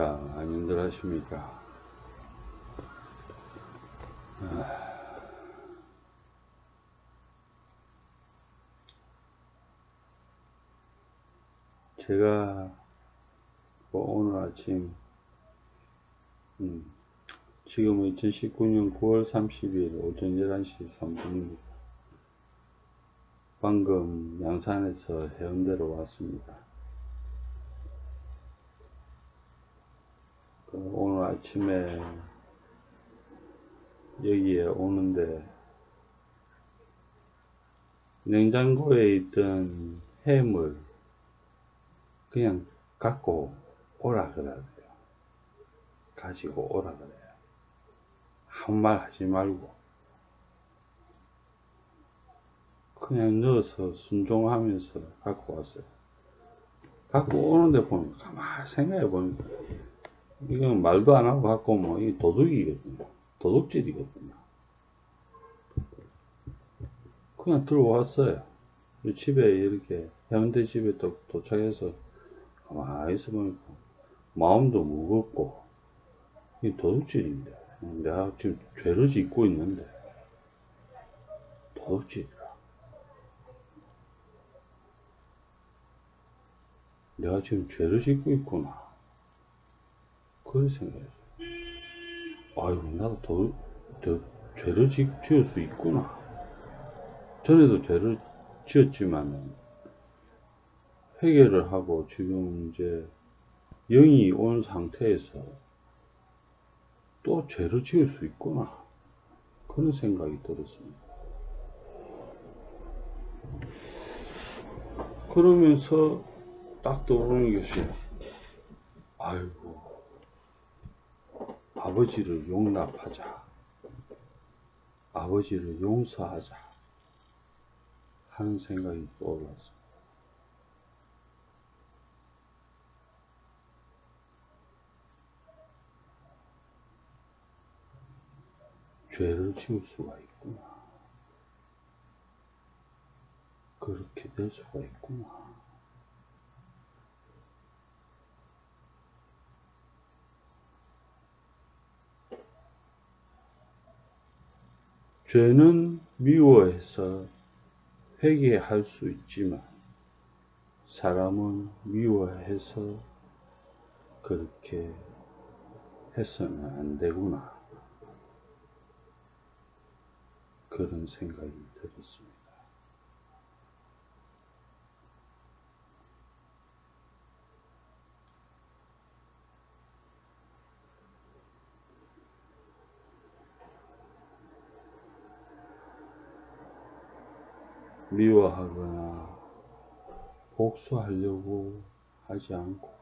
자, 아님들 하십니까? 아. 제가 뭐 오늘 아침 음, 지금은 2019년 9월 30일 오전 11시 3분입니다. 방금 양산에서 해운대로 왔습니다. 오늘 아침에 여기에 오는데 냉장고에 있던 햄을 그냥 갖고 오라 그래야 돼요. 가지고 오라 그래요. 아무 말 하지 말고 그냥 넣어서 순종하면서 갖고 왔어요. 갖고 오는데 보면 가만히 생각해 보면 이건 말도 안 하고 갖고 오면 이 도둑이거든요. 도둑질이거든요. 그냥 들어왔어요. 집에 이렇게 해운대 집에 도, 도착해서 가만히 있어보니까 마음도 무겁고 이 도둑질인데 내가 지금 죄를 짓고 있는데 도둑질이라 내가 지금 죄를 짓고 있구나 그런 생각했어요 아유 나도 도, 도, 죄를 지, 지을 수 있구나 전에도 죄를 지었지만 회개를 하고 지금 이제 영이 온 상태에서 또 죄를 지을 수 있구나. 그런 생각이 들었습니다. 그러면서 딱 떠오르는 것이, 아이고, 아버지를 용납하자. 아버지를 용서하자. 하는 생각이 떠올랐습니다. 죄를 지을 수가 있구나. 그렇게 될 수가 있구나. 죄는 미워해서 회개할 수 있지만 사람은 미워해서 그렇게 해서는 안 되구나. 그런 생각이 들었습니다. 미워하거나 복수하려고 하지 않고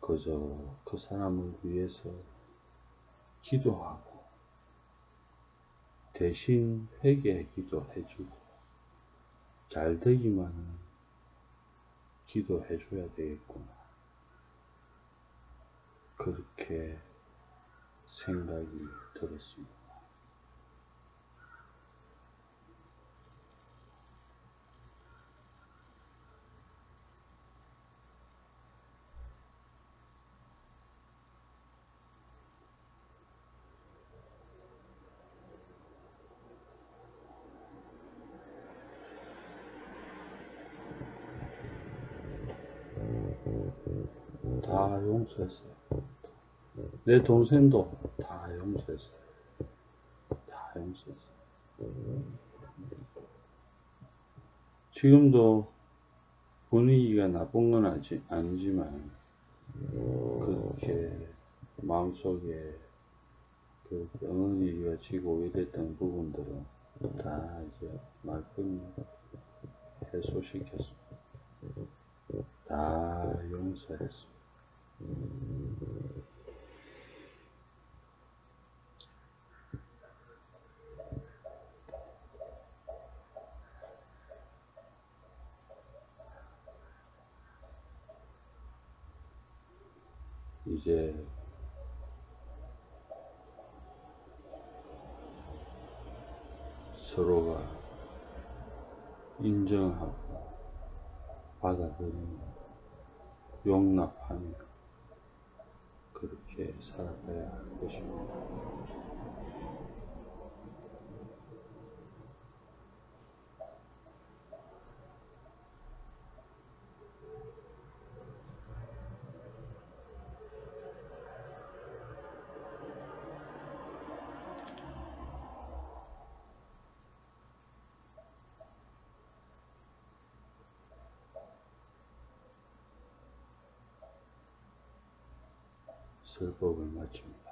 그저 그 사람을 위해서 기도하고 대신 회개 기도해주고 잘 되기만은 기도해줘야 되겠구나. 그렇게 생각이 들었습니다. 다 용서했어요. 내 동생도 다 용서했어요. 다 용서했어요. 지금도 분위기가 나쁜 건 아지, 아니지만, 그렇게 마음속에 그 어머니가 지고 이랬던 부분들은 다 이제 말끔히 해소시켰습니다. 다 용서했습니다. 이제 서로가 인정하고 받아들이고 용납하며 그렇게 살아가야 할 것입니다. 설법을 마칩니다.